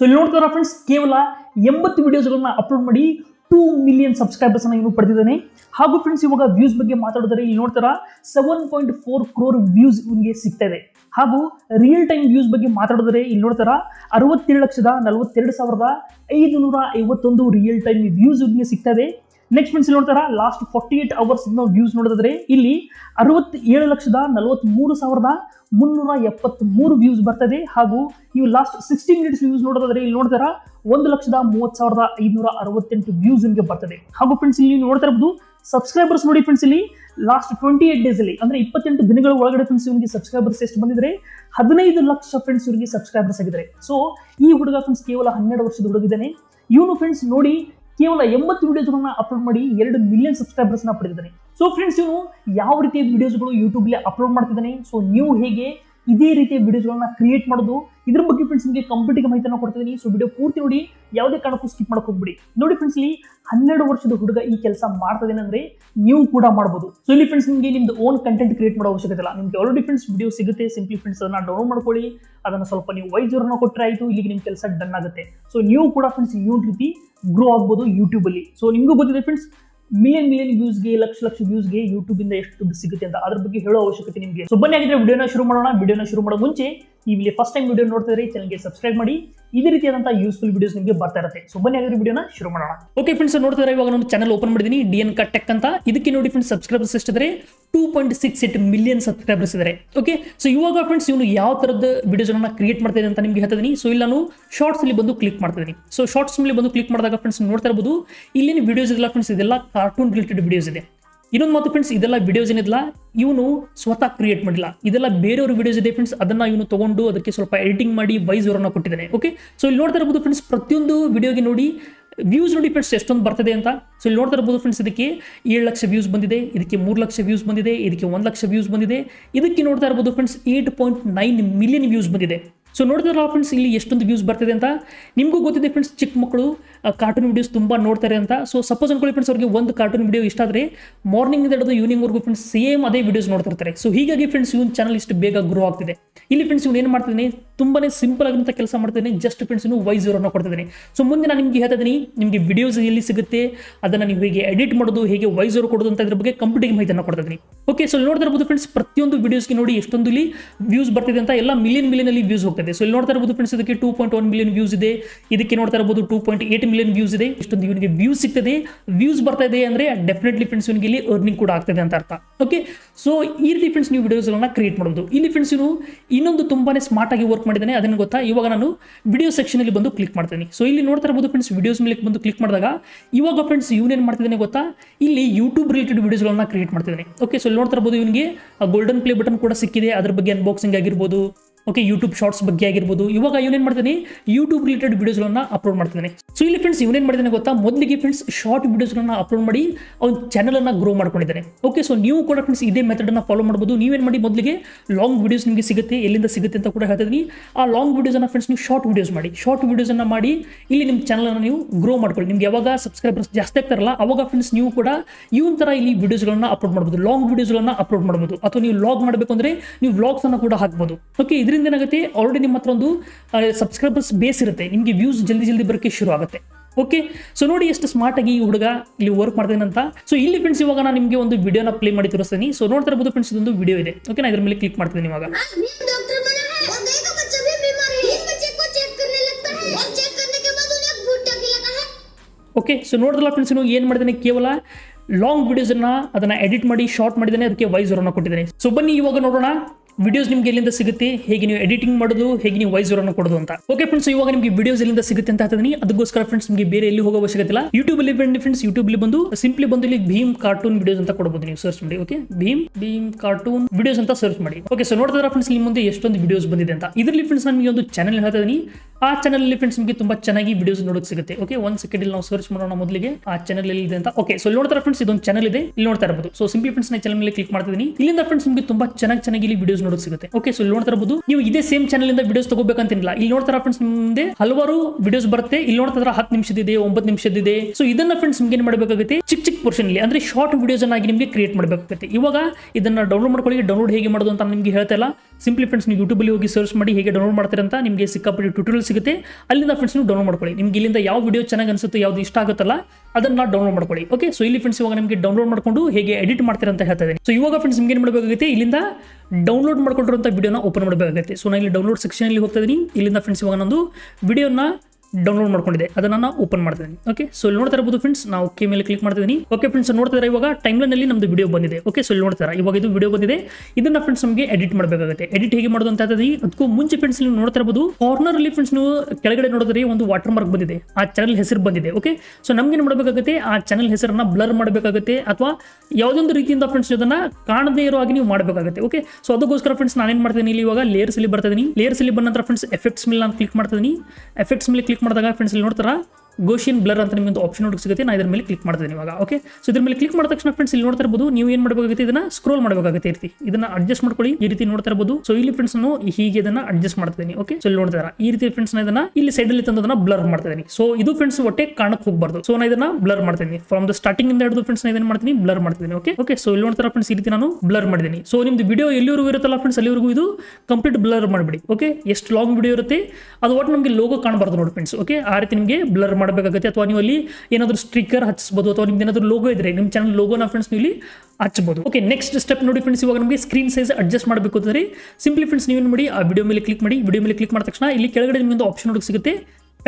So ಇಲ್ಲಿ ನೋಡ್ತಾರ friends ಕೇವಲ ಎಂಬತ್ತು ವಿಡಿಯೋಸ್ಗಳನ್ನ ಅಪ್ಲೋಡ್ ಮಾಡಿ ಟೂ ಮಿಲಿಯನ್ ಸಬ್ಸ್ಕ್ರೈಬರ್ಸ್ ಅನ್ನ ಪಡೆದಿದ್ದಾನೆ. ಹಾಗೂ ಫ್ರೆಂಡ್ಸ್ ಇವಾಗ ವ್ಯೂಸ್ ಬಗ್ಗೆ ಮಾತಾಡಿದರೆ ಇಲ್ಲಿ ನೋಡ್ತಾರ seven point four crore views ಇವನಿಗೆ ಸಿಗ್ತಾ ಹಾಗೂ ರಿಯಲ್ ಟೈಮ್ ವ್ಯೂಸ್ ಬಗ್ಗೆ ಮಾತಾಡಿದರೆ ಇಲ್ಲಿ ನೋಡ್ತಾರ ಅರವತ್ತೇಳು ಲಕ್ಷದ ನಲವತ್ತೆರಡು ಸಾವಿರದ ಐದುನೂರ ಐವತ್ತೊಂದು ರಿಯಲ್ ಟೈಮ್ ವ್ಯೂಸ್ ಇವನಿಗೆ ಸಿಗ್ತಾ ನೆಕ್ಸ್ಟ್ ಫ್ರೆಂಡ್ಸ್ ನೋಡ್ತಾರ? Last forty eight hours views ನೋಡಿದ್ರೆ ಇಲ್ಲಿ ಅರವತ್ತೇಳು ಲಕ್ಷದ ನಲವತ್ತ್ಮೂರು ಸಾವಿರದ ಮುನ್ನೂರ ಎಪ್ಪತ್ಮೂರು ವ್ಯೂಸ್ ಬರ್ತದೆ. ಹಾಗೂ ಇವು ಲಾಸ್ಟ್ ಸಿಕ್ಸ್ಟಿ ಮಿನಿಟ್ಸ್ ವ್ಯೂಸ್ ನೋಡೋದಾದ್ರೆ ಇಲ್ಲಿ ನೋಡ್ತಾರ? ಒಂದು ಲಕ್ಷದ ಮೂವತ್ತು ಸಾವಿರದ ಐನೂರ ಅರವತ್ತೆಂಟು ವ್ಯೂಸ್ ನಿಮಗೆ ಬರ್ತದೆ. ಹಾಗೂ ಫ್ರೆಂಡ್ಸ್ ಇಲ್ಲಿ ನೀವು ನೋಡ್ತಾ ಇರ್ಬೋದು ಸಬ್ಸ್ಕ್ರೈಬರ್ಸ್ ನೋಡಿ ಫ್ರೆಂಡ್ಸ್ ಇಲ್ಲಿ ಲಾಸ್ಟ್ ಟ್ವೆಂಟಿ ಏಟ್ ಡೇಸ್ ಅಲ್ಲಿ, ಅಂದ್ರೆ ಇಪ್ಪತ್ತೆಂಟು ದಿನಗಳ ಒಳಗಡೆ ಫ್ರೆಂಡ್ಸ್ ಇವರಿಗೆ ಸಬ್ಸ್ಕ್ರೈಬರ್ಸ್ ಎಷ್ಟು ಬಂದಿದ್ರೆ? ಹದಿನೈದು ಲಕ್ಷ ಫ್ರೆಂಡ್ಸ್ ಇವರಿಗೆ ಸಬ್ಸ್ಕ್ರೈಬರ್ಸ್ ಆಗಿದ್ದಾರೆ. ಸೊ ಈ ಹುಡುಗ ಫ್ರೆಂಡ್ಸ್ ಕೇವಲ ಹನ್ನೆರಡು ವರ್ಷದ ಹುಡುಗಿದ್ದಾನೆ. ಇವನು ಫ್ರೆಂಡ್ಸ್ ನೋಡಿ ಕೇವಲ ಎಂಬತ್ತು ವಿಡಿಯೋಸ್ಗಳನ್ನ ಅಪ್ಲೋಡ್ ಮಾಡಿ ಎರಡು ಮಿಲಿಯನ್ ಸಬ್ಸ್ಕ್ರೈಬರ್ಸ್ನ ಪಡೆದಿದ್ದಾನೆ. ಸೊ ಫ್ರೆಂಡ್ಸ್ ಇವನು ಯಾವ ರೀತಿಯ ವಿಡಿಯೋಸ್ಗಳು ಯೂಟ್ಯೂಬ್ಲಿ ಅಪ್ಲೋಡ್ ಮಾಡ್ತಿದ್ದಾನೆ? ಸೊ ನೀವು ಹೇಗೆ ಇದೇ ರೀತಿಯ ವಿಡಿಯೋಸ್ಗಳನ್ನ ಕ್ರಿಯೇಟ್ ಮಾಡೋದು, ಇದ್ರ ಬಗ್ಗೆ ಫ್ರೆಂಡ್ಸ್ ನಿಮಗೆ ಕಂಪ್ಲೀಟ್ ಮಾಹಿತಿಯನ್ನು ಕೊಡ್ತಿದ್ದೀನಿ ಸೊ ವಿಡಿಯೋ ಪೂರ್ತಿ ನೋಡಿ, ಯಾವುದೇ ಕಾರಣಕ್ಕೂ ಸ್ಕಿಪ್ ಮಾಡಕ್ ಹೋಗ್ಬಿಡಿ. ನೋಡಿ ಫ್ರೆಂಡ್ಸ್ ಇಲ್ಲಿ, ಹನ್ನೆರಡು ವರ್ಷದ ಹುಡುಗ ಈ ಕೆಲಸ ಮಾಡ್ತದೇನೆ ಅಂದ್ರೆ ನೀವು ಕೂಡ ಮಾಡ್ಬೋದು. ಸೊ ಇಲ್ಲಿ ಫ್ರೆಂಡ್ಸ್ ನಿಮಗೆ ನಿಮ್ದು ಓನ್ ಕಂಟೆಂಟ್ ಕ್ರಿಯೇಟ್ ಮಾಡೋ ಅವಶ್ಯಕತೆ ಇಲ್ಲ. ನಿಮ್ಗೆ ಆಲ್ರೆಡಿ ಫ್ರೆಂಡ್ಸ್ ವಿಡಿಯೋ ಸಿಗುತ್ತೆ ಸಿಂಪ್ಲಿ ಫ್ರೆಂಡ್ಸ್ ಅದನ್ನ ಡೌನ್ಲೋಡ್ ಮಾಡ್ಕೊಳ್ಳಿ. ಅದನ್ನ ಸ್ವಲ್ಪ ನೀವು ವೈಜರ್ನ ಕೊಟ್ಟರೆ ಆಯಿತು, ಇಲ್ಲಿಗೆ ನಿಮ್ಮ ಕೆಲಸ ಡನ್ ಆಗುತ್ತೆ. ಸೊ ನೀವು ಕೂಡ ಫ್ರೆಂಡ್ಸ್ ಯೂನ್ ರೀತಿ ಗ್ರೋ ಆಗ್ಬೋದು ಯೂಟ್ಯೂಬಲ್ಲಿ ಸೊ ನಿಮಗೂ ಗೊತ್ತಿದೆ ಫ್ರೆಂಡ್ಸ್ ಮಿಲಿಯನ್ ಮಿಲಿಯನ್ ವ್ಯೂಸ್ಗೆ ಲಕ್ಷ ಲಕ್ಷ ವ್ಯೂಸ್ಗೆ ಯೂಟ್ಯೂಬ್ ಇಂದ ಎಷ್ಟು ದುಡ್ಡು ಸಿಗುತ್ತೆ ಅಂತ ಅದ್ರ ಬಗ್ಗೆ ಹೇಳೋ ಅವಶ್ಯಕತೆ ನಿಮಗೆ. ಸೊ ಬನ್ನಿ ಆಗಿದ್ರೆ ವಿಡಿಯೋನ ಶುರು ಮಾಡೋಣ. ವಿಡಿಯೋನ ಶುರು ಮಾಡೋ ಮುಂಚೆ ನೀವು ಇಲ್ಲಿ ಫಸ್ಟ್ ಟೈಮ್ ವಿಡಿಯೋ ನೋಡ್ತಿದ್ರೆ ಚಾನಲ್ಗೆ ಸಬ್ಸ್ಕ್ರೈಬ್ ಮಾಡಿ. ಇದೇ ರೀತಿಯಾದಂತಹ ಯೂಸ್ಫುಲ್ ವಿಡಿಯೋಸ್ ನಿಮಗೆ ಬರ್ತಾ ಇರುತ್ತೆ. ಸೊ ಬನ್ನಿ ಆಗಿದ್ರೆ ವಿಡಿಯೋನ ಶುರು ಮಾಡೋಣ. ಓಕೆ ಫ್ರೆಂಡ್ಸ್ ನೋಡ್ತಿದ್ರೆ ಇವಾಗ ನಾನು ಚಾನಲ್ ಓಪನ್ ಮಾಡಿದ್ದೀನಿ. ಡಿ ಎನ್ ಕಟ್ ಟೆಕ್ ಅಂತ. ಇದಕ್ಕೆ ನೋಡಿ friends subscribers ಎಷ್ಟಿದ್ರೆ? Two point six eight million subscribers ಇದ್ದಾರೆ ಓಕೆ ಸೊ ಇವಾಗ ಫ್ರೆಂಡ್ಸ್ ಇವನು ಯಾವ ಥರದ ವಿಡಿಯೋಸ್ಗಳನ್ನ ಕ್ರಿಯೇಟ್ ಮಾಡ್ತಾ ಅಂತ ನಿಮಗೆ ಹೇಳ್ತಿದ್ದೀನಿ ಸೊ ಇಲ್ಲಿ ನಾನು ಶಾರ್ಟ್ಸ್ ಅಲ್ಲಿ ಬಂದು ಕ್ಲಿಕ್ ಮಾಡ್ತಾ ಇದ್ದೀನಿ. ಸೊ ಶಾರ್ಟ್ಸ್ ಮೇಲೆ ಬಂದು ಕ್ಲಿಕ್ ಮಾಡಿದಾಗ ಫ್ರೆಂಡ್ಸ್ ನೋಡ್ತಾ ಇರಬಹುದು ಇಲ್ಲಿನ ವಿಡಿಯೋಸ್ ಇದೆಲ್ಲ ಫ್ರೆಂಡ್ಸ್ ಇದೆಲ್ಲ ಕಾರ್ಟೂನ್ ರಿಲೇಟೆಡ್ ವಿಡಿಯೋಸ್ ಇದೆ. ಇನ್ನೊಂದು ಮಾತು ಫ್ರೆಂಡ್ಸ್ ಇದೆಲ್ಲ ವಿಡಿಯೋಸ್ ಏನಿಲ್ಲ ಇವನು ಸ್ವತಃ ಕ್ರಿಯೇಟ್ ಮಾಡಿಲ್ಲ. ಇದೆಲ್ಲ ಬೇರೆಯವರು ವಿಡಿಯೋಸ್ ಇದೆ ಫ್ರೆಂಡ್ಸ್ ಅದನ್ನ ಇವನು ತಗೊಂಡು ಅದಕ್ಕೆ ಸ್ವಲ್ಪ ಎಡಿಟಿಂಗ್ ಮಾಡಿ ವೈಸ್ ಅವರನ್ನ ಕೊಟ್ಟಿದ್ದಾನೆ ಓಕೆ ಸೊ ಇಲ್ಲಿ ನೋಡ್ತಾ ಇರ್ಬೋದು ಫ್ರೆಂಡ್ಸ್ ಪ್ರತಿಯೊಂದು ವಿಡಿಯೋಗೆ ನೋಡಿ ವ್ಯೂಸ್ ನೋಡಿ ಫ್ರೆಂಡ್ಸ್ ಎಷ್ಟೊಂದು ಬರ್ತದೆ ಅಂತ. ಸೊ ಇಲ್ಲಿ ನೋಡ್ತಾ ಇರ್ಬೋದು ಫ್ರೆಂಡ್ಸ್ ಇದಕ್ಕೆ ಏಳು ಲಕ್ಷ ವ್ಯೂಸ್ ಬಂದಿದೆ, ಇದಕ್ಕೆ ಮೂರು ಲಕ್ಷ ವ್ಯೂಸ್ ಬಂದಿದೆ, ಇದಕ್ಕೆ ಒಂದು ಲಕ್ಷ ವ್ಯೂಸ್ ಬಂದಿದೆ. ಇದಕ್ಕೆ ನೋಡ್ತಾ ಇರ್ಬೋದು friends eight point nine million views ಬಂದಿದೆ. ಸೊ ನೋಡಿದ್ರಲ್ಲ ಫ್ರೆಂಡ್ಸ್ ಇಲ್ಲಿ ಎಷ್ಟೊಂದು ವ್ಯೂಸ್ ಬರ್ತಿದೆ ಅಂತ? ನಿಮಗೂ ಗೊತ್ತಿದೆ ಫ್ರೆಂಡ್ಸ್ ಚಿಕ್ಕ ಮಕ್ಕಳು ಕಾರ್ಟೂನ್ ವಿಡಿಯೋಸ್ ತುಂಬ ನೋಡ್ತಾರೆ ಅಂತ. ಸೊ ಸಪೋಸ್ ಅನ್ಕೊಳ್ಳಿ ಫ್ರೆಂಡ್ಸ್ ಅವ್ರಿಗೆ ಒಂದು ಕಾರ್ಟೂನ್ ವಿಡಿಯೋ ಇಷ್ಟ ಆದರೆ ಮಾರ್ನಿಂಗ್ ಹಿಡಿದು ಈವ್ನಿಂಗ್ವರೆಗೂ ಫ್ರೆಂಡ್ಸ್ ಸೇಮ್ ಅದೇ ವೀಡಿಯೋಸ್ ನೋಡ್ತಿರ್ತಾರೆ. ಸೊ ಹೀಗಾಗಿ ಫ್ರೆಂಡ್ಸ್ ಇವನ್ ಚಾನಲ್ ಇಷ್ಟು ಬೇಗ ಗ್ರೋ ಆಗ್ತಿದೆ. ಇಲ್ಲಿ ಫ್ರೆಂಡ್ಸ್ ಇವನು ಏನು ಮಾಡ್ತಿದ್ದೀನಿ? ತುಂಬಾನೇ ಸಿಂಪಲ್ ಆಗಿರುವಂಥ ಕೆಲಸ ಮಾಡ್ತಿದ್ದೀನಿ. ಜಸ್ಟ್ ಫ್ರೆಂಡ್ಸ್ ಇನ್ನು ವೈ ಅವರನ್ನು ಕೊಡ್ತಿದ್ದೀನಿ. ಸೊ ಮುಂದೆ ನಾನು ನಿಮಗೆ ಹೇಳ್ತಾ ಇದ್ದೀನಿ, ನಿಮಗೆ ವಿಡಿಯೋಸ್ ಎಲ್ಲಿ ಸಿಗುತ್ತೆ, ಅದನ್ನು ನೀವು ಹೇಗೆ ಎಡಿಟ್ ಮಾಡೋದು, ಹೇಗೆ ವೈ ಜೀರೋ ಕೊಡೋದು ಅಂತ ಇದ್ರ ಬಗ್ಗೆ ಕಂಪ್ಲೀಟ್ ಮಾಹಿತಿಯನ್ನು ಕೊಡ್ತಾ ಓಕೆ ಸೊ ನೋಡ್ತಾ ಇರ್ಬೋದು ಫ್ರೆಂಡ್ಸ್ ಪ್ರತಿಯೊಂದು ವೀಡಿಯೋಸ್ಗೆ ನೋಡಿ ಎಷ್ಟೊಂದು ಇಲ್ಲಿ ವ್ಯೂಸ್ ಬರ್ತಿದೆ ಅಂತ. ಎಲ್ಲ ಮಿಲಿಯನ್ ಮಿಲಿಯನ್ ಅಲ್ಲಿ ವ್ಯೂಸ್ ಹೋಗ್ತದೆ. ಸೊ ಇಲ್ಲಿ ನೋಡ್ತಾ ಇರಬಹುದು ಫ್ರೆಂಡ್ಸ್ ಇದಕ್ಕೆ two point one million views ಇದೆ. ಇದಕ್ಕೆ ನೋಡ್ತಾ ಇರಬಹುದು two point eight million views ಇದೆ. ಇಷ್ಟೊಂದು ಇವನಿಗೆ ವ್ಯೂಸ್ ಸಿಗ್ತದೆ. ವ್ಯೂಸ್ ಬರ್ತಾ ಇದೆ ಅಂದ್ರೆ ಡೆಫಿನೆಟ್ಲಿ ಫ್ರೆಂಡ್ಸ್ ಇವನಿಗೆ ಇಲ್ಲಿ ಅರ್ನಿಂಗ್ ಕೂಡ ಆಗ್ತದೆ ಅಂತ ಅರ್ಥ. ಓಕೆ ಸೊ ಈ ರೀತಿ ಫ್ರೆಂಡ್ಸ್ ನೀವು ವಿಡಿಯೋಸ್ಗಳನ್ನ ಕ್ರಿಯೇಟ್ ಮಾಡಬಹುದು ಇಲ್ಲಿ ಫ್ರೆಂಡ್ಸ್ ಇವರು ಇನ್ನೊಂದು ತುಂಬಾನೇ ಸ್ಮಾರ್ಟ್ ಆಗಿ ವರ್ಕ್ ಮಾಡಿದ್ದಾನೆ. ಅದನ್ನು ಗೊತ್ತಾ? ಇವಾಗ ನಾನು ವಿಡಿಯೋ ಸೆಕ್ಷನ್ ಅಲ್ಲಿ ಬಂದು ಕ್ಲಿಕ್ ಮಾಡ್ತೀನಿ. ಸೊ ಇಲ್ಲಿ ನೋಡ್ತಾ ಇರಬಹುದು ಫ್ರೆಂಡ್ಸ್ ವಿಡಿಯೋಸ್ ಮೇಲೆ ಬಂದು ಕ್ಲಿಕ್ ಮಾಡಿದಾಗ ಇವಾಗ ಫ್ರೆಂಡ್ಸ್ ಇವನೇನು ಮಾಡ್ತಿದ್ದಾನೆ ಗೊತ್ತಾ? ಇಲ್ಲಿ ಯೂಟ್ಯೂಬ್ ರಿಲೇಟೆಡ್ ವಿಡಿಯೋಸ್ಗಳನ್ನ ಕ್ರಿಯೇಟ್ ಮಾಡ್ತಿದ್ದಾನೆ. ಓಕೆ ಸೊ ನೋಡ್ತಾ ಇರಬಹುದು ಇವನಿಗೆ ಗೋಲ್ಡನ್ ಪ್ಲೇ ಬಟನ್ ಕೂಡ ಸಿಕ್ಕಿದೆ. ಅದ್ರ ಬಗ್ಗೆ ಅನ್ಬಾಕ್ಸಿಂಗ್ ಆಗಿರ್ಬೋದು. ಓಕೆ ಯೂಟ್ಯೂಬ್ ಶಾರ್ಟ್ಸ್ ಬಗ್ಗೆ ಆಗಿರ್ಬೋದು. ಇವಾಗ ಇವನೇನು ಮಾಡ್ತೀನಿ? ಯೂಟ್ಯೂಬ್ ರಿಲೇಟೆಡ್ ವೀಡಿಯೋಸ್ಗಳನ್ನ ಅಪ್ಲೋಡ್ ಮಾಡ್ತಾನೆ. ಸೊ ಇಲ್ಲಿ ಫ್ರೆಂಡ್ಸ್ ಇವನೇನು ಮಾಡಿದಾನೆ ಗೊತ್ತಾ? ಮೊದಲಿಗೆ ಫ್ರೆಂಡ್ಸ್ ಶಾರ್ಟ್ ವೀಡಿಯೋಸ್ಗಳನ್ನ ಅಪ್ಲೋಡ್ ಮಾಡಿ ಅವ್ನ ಚಾನಲನ್ನು ಗ್ರೋ ಮಾಡ್ಕೊಂಡಿದ್ದಾನೆ. ಓಕೆ ಸೊ ನೀವು ಕೂಡ ಫ್ರೆಂಡ್ಸ್ ಇದೇ ಮೆಥಡನ್ನು ಫಾಲೋ ಮಾಡ್ಬೋದು. ನೀವೇನು ಮಾಡಿ ಮೊದಲಿಗೆ ಲಾಂಗ್ ವಿಡಿಯೋಸ್ ನಿಮಗೆ ಸಿಗುತ್ತೆ, ಎಲ್ಲಿಂದ ಸಿಗುತ್ತೆ ಅಂತ ಕೂಡ ಹೇಳ್ತಿದ್ದೀನಿ ಆ ಲಾಂಗ್ ವೀಡಿಯೋಸನ್ನು ಫ್ರೆಂಡ್ಸ್ ನೀವು ಶಾರ್ಟ್ ವಿಡಿಯೋಸ್ ಮಾಡಿ. ಶಾರ್ಟ್ ವೀಡಿಯೋಸನ್ನು ಮಾಡಿ ಇಲ್ಲಿ ನಿಮ್ಮ ಚಾನಲನ್ನು ನೀವು ಗ್ರೋ ಮಾಡ್ಕೊಳ್ಳಿ. ನಿಮ್ಗೆ ಯಾವಾಗ ಸಬ್ಸ್ಕ್ರೈಬರ್ಸ್ ಜಾಸ್ತಿ ಆಗ್ತಾರಲ್ಲ, ಅವಾಗ ಫ್ರೆಂಡ್ಸ್ ನೀವು ಕೂಡ ಇವನ್ ಥರ ಇಲ್ಲಿ ವೀಡಿಯೋಸ್ಗಳನ್ನ ಅಪ್ಲೋಡ್ ಮಾಡ್ಬೋದು. ಲಾಂಗ್ ವೀಡಿಯೋಸ್ಗಳನ್ನ ಅಪ್ಲೋಡ್ ಮಾಡ್ಬೋದು. ಅಥವಾ ನೀವು ಲಾಗ್ ಮಾಡಬೇಕು ಅಂದರೆ ನೀವು ವ್ಲಾಗ್ಸನ್ನು ಕೂಡ ಹಾಕ್ಬೋದು. ಓಕೆ ಇದರಿಂದ ಇದರಿಂದ ಏನಾಗುತ್ತೆ? ಆಲ್ರೆಡಿ ನಿಮ್ಮ ಹತ್ರ ಒಂದು ಸಬ್ಸ್ಕ್ರೈಬರ್ಸ್ ಬೇಸ್ ಇರುತ್ತೆ. ನಿಮಗೆ ವ್ಯೂಸ್ ಜಲ್ದಿ ಜಲ್ದಿ ಬರೋಕ್ಕೆ ಶುರು ಆಗುತ್ತೆ. ಓಕೆ ಸೊ ನೋಡಿ ಎಷ್ಟು ಸ್ಮಾರ್ಟ್ ಆಗಿ ಈ ಹುಡುಗ ಇಲ್ಲಿ ವರ್ಕ್ ಮಾಡ್ತೇನೆ ಅಂತ. ಸೊ ಇಲ್ಲಿ ಫ್ರೆಂಡ್ಸ್ ಇವಾಗ ನಾನು ನಿಮಗೆ ಒಂದು ವಿಡಿಯೋನ ಪ್ಲೇ ಮಾಡಿ ತೋರಿಸ್ತೀನಿ. ಸೊ ನೋಡ್ತಾ ಇರ್ಬೋದು ಫ್ರೆಂಡ್ಸ್ ಇದೊಂದು ವಿಡಿಯೋ ಇದೆ. ಓಕೆ ನಾ ಇದ್ರ ಮೇಲೆ ಕ್ಲಿಕ್ ಮಾಡ್ತೀನಿ ಇವಾಗ ಓಕೆ ಸೊ ನೋಡಿದ್ರಲ್ಲ ಫ್ರೆಂಡ್ಸ್ ನೀವು ಏನು ಮಾಡಿದ್ದೇನೆ? ಕೇವಲ ಲಾಂಗ್ ವಿಡಿಯೋಸನ್ನು ಅದನ್ನು ಎಡಿಟ್ ಮಾಡಿ ಶಾರ್ಟ್ ಮಾಡಿದ್ದೇನೆ. ಅದಕ್ಕೆ ವೈಸ್ ಅವರನ್ನು ಕೊಟ್ಟಿದ್ದೇನೆ. ಸೊ ಬನ್ನಿ ಇವಾಗ ನೋಡೋಣ. ವಿಡಿಯೋಸ್ ನಿಮ್ಗೆ ಎಲ್ಲಿಂದ ಸಿಗುತ್ತೆ? ಹೇಗೆ ನೀವು ಎಡಿಟಿಂಗ್ ಮಾಡೋದು? ಹೇಗೆ ನೀವು ವೈಸ್ ಅನ್ನು ಕೊಡೋದು ಅಂತ? ಓಕೆ ಫ್ರೆಂಡ್ಸ್ ಇವಾಗ ನಿಮಗೆ ವಿಡಿಯೋಸ್ ಎಲ್ಲಿಂದ ಸಿಗುತ್ತೆ ಅಂತ ಹೇಳ್ತೀನಿ ಅದಕ್ಕೋಸ್ಕರ ಫ್ರೆಂಡ್ಸ್ ನಿಮಗೆ ಬೇರೆ ಎಲ್ಲಿ ಹೋಗೋ ಅವಶ್ಯಕತೆ ಇಲ್ಲ. ಯೂಟ್ಯೂಬ್ ಅಲ್ಲಿ ಫ್ರೆಂಡ್ಸ್ ಯೂಟ್ಯೂಬ್ ಅಲ್ಲಿ ಬಂದು ಸಿಂಪ್ಲಿ ಬಂದು ಇಲ್ಲಿ ಭೀಮ್ ಕಾರ್ಟೂನ್ ವಿಡಿಯೋಸ್ ಅಂತ ಕೊಡಬಹುದು ನೀವು ಸರ್ಚ್ ಮಾಡಿ okay Bheem Bheem cartoon videos ಅಂತ ಸರ್ಚ್ ಮಾಡಿ. ಓಕೆ ಸೊ ನೋಡಿದ್ರೆ ಫ್ರೆಂಡ್ಸ್ ನಿಮ್ಮ ಮುಂದೆ ಎಷ್ಟೊಂದು ವಿಡಿಯೋಸ್ ಬಂದಿದೆ ಅಂತ. ಇದರಲ್ಲಿ ಫ್ರೆಂಡ್ಸ್ ನಮಗೆ ಒಂದು ಚಾನಲ್ ಹೇಳ್ತಾ ಆ ಚಾನಲ್ ಅಲ್ಲಿ ಫ್ರೆಂಡ್ಸ್ ನಿಮಗೆ ತುಂಬಾ ಚೆನ್ನಾಗಿ ವಿಡಿಯೋಸ್ ನೋಡೋಕೆ ಸಿಗುತ್ತೆ ಓಕೆ ಒಂದ್ ಸೆಕೆಂಡ್ ಇಲ್ಲಿ ನಾವು ಸರ್ಚ್ ಮಾಡೋಣ ಮೊದಲಿಗೆ. ಆ ಚಾನಲ್ ಎಲ್ಲಿದೆ ಅಂತ ಓಕೆ ಸೊ ನೋಡ್ತಾರೆ ಫ್ರೆಂಡ್ಸ್ ಇದೊಂದು ಚಾನಲ್ ಇದೆ. ಇಲ್ಲಿ ನೋಡ್ತಾ ಇರಬಹುದು ಸೊ ಸಿಂಪಿ ಫ್ರೆಂಡ್ಸ್ನ ಚಾನಲ್ ಮೇಲೆ ಕ್ಲಿಕ್ ಮಾಡ್ತಿದ್ದೀನಿ. ಇಲ್ಲಿಂದ ಫ್ರೆಂಡ್ಸ್ ನಿಮಗೆ ತುಂಬಾ ಚೆನ್ನಾಗಿ ಚೆನ್ನಾಗಿ ಇಲ್ಲಿ ವಿಡಿಯೋಸ್ ನೋಡೋಕೆ ಸಿಗುತ್ತೆ ಓಕೆ ಸೊ ಇಲ್ಲಿ ನೋಡ್ತಾ ಇರಬಹುದು ನೀವು ಇದೇ ಸೇಮ್ ಚಾನಲ್ ಇಂದ ವಿಡಿಯೋಸ್ ತಗೋಬೇಕಂತಿಲ್ಲ. ಇಲ್ಲಿ ನೋಡ್ತಾರ ಫ್ರೆಂಡ್ಸ್ ನಿಮ್ಮ ಮುಂದೆ ಹಲವಾರು ವಿಡಿಯೋಸ್ ಬರುತ್ತೆ. ಇಲ್ಲಿ ನೋಡ್ತಾ ಹತ್ತು ನಿಮಿಷದಿದೆ ಒಂಬತ್ತು ನಿಮಿಷದಿದೆ ಸೊ ಇದನ್ನ ಫ್ರೆಂಡ್ಸ್ ನಿಮ್ಗೆ ಏನ್ ಮಾಡಬೇಕಾಗುತ್ತೆ? ಚಿಕ್ಕ ಚಿಕ್ಕ ಪೋರ್ಷನ್ ಅಲ್ಲಿ, ಅಂದ್ರೆ ಶಾರ್ಟ್ ವಿಡಿಯೋಸ್ ಆಗಿ ನಿಮಗೆ ಕ್ರಿಯೇಟ್ ಮಾಡಬೇಕಾಗುತ್ತೆ. ಇವಾಗ ಇದನ್ನ ಡೌನ್ಲೋಡ್ ಮಾಡ್ಕೊಳ್ಳಿ. ಡೌನ್ಲೋಡ್ ಹೇಗೆ ಮಾಡೋದು ಅಂತ ನಿಮಗೆ ಹೇಳ್ತಾ ಇಲ್ಲ. ಸಿಂಪ್ಲಿ ಫ್ರೆಂಡ್ಸ್ ನೀವು ಯೂಟ್ಯೂಬಲ್ಲಿ ಹೋಗಿ ಸರ್ಚ್ ಮಾಡಿ ಹೇಗೆ ಡೌನ್ಲೋಡ್ ಮಾಡ್ತಾರೆ ಅಂತ ನಿಮಗೆ ಸಿಕ್ಕಾಪಟ್ಟೆ ಟ್ಯೂಟೋರಿಯಲ್ ಸಿಗುತ್ತೆ. ಅಲ್ಲಿಂದ ಫ್ರೆಂಡ್ಸ್ ನೀವು ಡೌನ್ಲೋಡ್ ಮಾಡ್ಕೊಳ್ಳಿ. ನಿಮ್ಗೆ ಇಲ್ಲಿಂದ ಯಾವ ವಿಡಿಯೋ ಚೆನ್ನಾಗಿ ಅನ್ಸುತ್ತೆ, ಯಾವ್ದು ಇಷ್ಟ ಆಗುತ್ತಲ್ಲ, ಅದನ್ನ ಡೌನ್ಲೋಡ್ ಮಾಡ್ಕೊಳ್ಳಿ. ಓಕೆ ಸೊ ಇಲ್ಲಿ ಫ್ರೆಂಡ್ಸ್ ಇವಾಗ ನಿಮಗೆ ಡೌನ್ಲೋಡ್ ಮಾಡ್ಕೊಂಡು ಹೇಗೆ ಎಡಿಟ್ ಮಾಡ್ತಾರೆ ಅಂತ ಹೇಳ್ತಾ ಇದ್ದೀನಿ. ಸೊ ಇವಾಗ ಫ್ರೆಂಡ್ಸ್ ನಿಮ್ಗೆ ಏನು ಮಾಡಬೇಕಾಗುತ್ತೆ? ಇಲ್ಲಿಂದ ಡೌನ್ಲೋಡ್ ಮಾಡ್ಕೊಂಡಿರುವಂಥ ವಿಡಿಯೋನ ಓಪನ್ ಮಾಡಬೇಕಾಗುತ್ತೆ. ಸೊ ನಾನು ಇಲ್ಲಿ ಡೌನ್ಲೋಡ್ ಸೆಕ್ಷನಲ್ಲಿ ಹೋಗ್ತಾ ಇದ್ದೀನಿ. ಇಲ್ಲಿಂದ ಫ್ರೆಂಡ್ಸ್ ಇವಾಗ ನಂದು ವಿಡಿಯೋನ ಡೌನ್ಲೋಡ್ ಮಾಡ್ಕೊಂಡಿದೆ ಅದನ್ನ ನಾನು ಓಪನ್ ಮಾಡ್ತಿದ್ದೀನಿ. ಓಕೆ ಸೊ ಇಲ್ಲಿ ನೋಡ್ತಾ ಇರಬಹುದು ಫ್ರೆಂಡ್ಸ್ ನಾವು ಕೆ ಮೇಲೆ ಕ್ಲಿಕ್ ಮಾಡ್ತಿದ್ದೀನಿ. ಓಕೆ ಫ್ರೆಂಡ್ಸ್ ನೋಡ್ತಾ ಇವಾಗ ಟೈಮ್ಲೈನ್ ಅಲ್ಲಿ ನಮ್ದು ವಿಡಿಯೋ ಬಂದಿದೆ. ಓಕೆ ಸೊ ಇಲ್ಲಿ ನೋಡ್ತಾರೆ ಇವಾಗ ಇದು ವಿಡಿಯೋ ಬಂದಿದೆ. ಇದನ್ನ ಫ್ರೆಂಡ್ಸ್ ನಮಗೆ ಎಡಿಟ್ ಮಾಡಬೇಕಾಗುತ್ತೆ. ಎಡಿಟ್ ಹೇಗೆ ಮಾಡೋದು ಅಂತ ಅದಕ್ಕೂ ಮುಂಚೆ ಫ್ರೆಂಡ್ಸ್ ನೀವು ನೋಡ್ತಾ ಇರಬಹುದು ಕಾರ್ನರ್ ಅಲ್ಲಿ ಫ್ರೆಂಡ್ಸ್ ನೀವು ಕೆಳಗಡೆ ನೋಡಿದ್ರೆ ಒಂದು ವಾಟರ್ ಮಾರ್ಕ್ ಬಂದಿದೆ. ಆ ಚಾನಲ್ ಹೆಸರು ಬಂದಿದೆ. ಓಕೆ ಸೊ ನಮ್ಗೆ ಮಾಡಬೇಕಾಗುತ್ತೆ? ಆ ಚಾನಲ್ ಹೆಸರನ್ನ ಬ್ಲರ್ ಮಾಡಬೇಕಾಗುತ್ತೆ. ಅಥವಾ ಯಾವುದೊಂದು ರೀತಿಯಿಂದ ಫ್ರೆಂಡ್ಸ್ ಇದನ್ನ ಕಾಣದೇ ಇರೋ ಹಾಗೆ ನೀವು ಮಾಡಬೇಕಾಗುತ್ತೆ. ಓಕೆ ಸೊ ಅದಕ್ಕೋಸ್ಕರ ಫ್ರೆಂಡ್ಸ್ ನಾನೇನು ಮಾಡ್ತೀನಿ ಇಲ್ಲಿ ಇವಾಗ ಲೇಯರ್ಸ್ ಅಲ್ಲಿ ಬರ್ತಾ ಇದೀನಿ. ಲೇಯರ್ಸ್ ಅಲ್ಲಿ ಬಂದ ನಂತರ ಫ್ರೆಂಡ್ಸ್ ಎಫೆಕ್ಟ್ಸ್ ಮೇಲೆ ನಾನು ಕ್ಲಿಕ್ ಮಾಡ್ತಾ ಇದೀನಿ. ಎಫೆಕ್ಟ್ಸ್ ಮೇಲೆ ಕ್ಲಿಕ್ ಮಾಡಿದಾಗ ಫ್ರೆಂಡ್ಸ್ ಇಲ್ಲಿ ನೋಡ್ತಾರ? ಗೋಷಿಯನ್ ಬ್ಲರ್ ಅಂತ ನಿಮಗೆ ಒಂದು ಆಪ್ಷನ್ ಹುಡುಕ್ ಸಿಗುತ್ತೆ ನಾನು ಇದ್ರ ಮೇಲೆ ಕ್ಲಿಕ್ ಮಾಡ್ತೀನಿ ಇವಾಗ ಓಕೆ ಸೊ ಇದ್ರ ಮೇಲೆ ಕ್ಲಿಕ್ ಮಾಡಿದ ತಕ್ಷಣ ಫ್ರೆಂಡ್ಸ್ ಇಲ್ಲಿ ನೋಡ್ತಾ ಇರಬಹುದು ನೀವು ಏನು ಮಾಡಬೇಕಾಗುತ್ತೆ, ಇದನ್ನ ಸ್ಕ್ರೋಲ್ ಮಾಡಬೇಕಾಗುತ್ತೆ ಇರ್ತಿ ರೀತಿ. ಇದನ್ನ ಅಡ್ಜಸ್ಟ್ ಮಾಡ್ಕೊಳ್ಳಿ, ಈ ರೀತಿ ನೋಡ್ತಾ ಇರಬಹುದು ಸೊ ಇಲ್ಲಿ ಫ್ರೆಂಡ್ಸ್ ನಾನು ಹೀಗೆ ಇದನ್ನ ಅಡ್ಜಸ್ಟ್ ಮಾಡ್ತೀನಿ ಓಕೆ ಸೊ ಇಲ್ಲಿ ನೋಡ್ತಾ ಈ ರೀತಿ ಫ್ರೆಂಡ್ಸ್ ಇದನ್ನ ಇಲ್ಲಿ ಸೈಡ್ ಅಲ್ಲಿ ತಂದದನ್ನ ಬ್ಲರ್ ಇದೀನಿ ಸೊ ಇದು ಫ್ರೆಂಡ್ಸ್ ಒಟ್ಟೆ ಕಾಣಕ್ ಹೋಗಬಾರ್ದು. ಸೊ ನಾನು ಇದನ್ನ ಬ್ಲರ್ ಮಾಡ್ತೀನಿ ಫ್ರಮ್ ದ ಸ್ಟಾರ್ಟಿಂಗ್ ಇಂದ ಹಿಡಿದು ಫ್ರೆಂಡ್ಸ್ ನಾನು ಇದನ್ನ ಮಾಡ್ತೀನಿ ಬ್ಲರ್ ಮಾಡ್ತೀನಿ ಓಕೆ ಓಕೆ ಸೊ ಇಲ್ಲಿ ನೋಡ್ತಾರ ಫ್ರೆಂಡ್ಸ್ ಈ ರೀತಿ ನಾನು ಬ್ಲರ್ ಮಾಡಿದ್ದೀನಿ. ಸೊ ನಿಮ್ದು ವಿಡಿಯೋ ಎಲ್ಲಿವರೆಗೂ ಇರುತ್ತಲ್ಲ ಫ್ರೆಂಡ್ಸ್ ಅಲ್ಲಿವರೆಗೂ ಇದು ಕಂಪ್ಲೀಟ್ ಬ್ಲರ್ ಮಾಡಿಬಿಡಿ ಓಕೆ ಎಷ್ಟು ಲಾಂಗ್ ವಿಡಿಯೋ ಇರುತ್ತೆ, ಅದು ಒಟ್ಟು ನಮಗೆ ಲೋಗೋ ಕಾಣಬಾರ್ದು ನೋಡಿ ಓಕೆ ಆ ರೀತಿ ನಿಮಗೆ ಬ್ಲರ್ ಮಾಡಬೇಕಾಗುತ್ತೆ? ಅಥವಾ ನೀವು ಅಲ್ಲಿ ಏನಾದರೂ ಸ್ಟಿಕ್ಕರ್ ಹಚ್ಬೋದು ಅಥವಾ ನಿಮ್ದು ಏನಾದರೂ ಲೋಗೋ ಇದ್ರೆ ನಿಮ್ಮ ಚಾನಲ್ ಲೋಗೋನ ಫ್ರೆಂಡ್ಸ್ ನೀವು ಇಲ್ಲಿ ಹಚ್ಬೋದು. ಓಕೆ ನೆಕ್ಸ್ಟ್ ಸ್ಟೆಪ್ ನೋಡಿ ಫ್ರೆಂಡ್ಸ್ ಇವಾಗ ನಮಗೆ ಸ್ಕ್ರೀನ್ ಸೈಜ್ ಅಡ್ಜಸ್ಟ್ ಮಾಡಬೇಕು ಅಂದರೆ ಸಿಂಪ್ಲಿ ಫ್ರೆಂಡ್ಸ್ ಏನು ಮಾಡಿ, ಆ ವಿಡಿಯೋ ಮೇಲೆ ಕ್ಲಿಕ್ ಮಾಡಿ ವಿಡಿಯೋ ಮೇಲೆ ಕ್ಲಿಕ್ ಮಾಡಿದ ತಕ್ಷಣ ಇಲ್ಲಿ ಕೆಳಗಡೆ ನಿಮಗೆ ಒಂದು ಆಪ್ಷನ್ ಹುಡುಗ ಸಿಗುತ್ತೆ.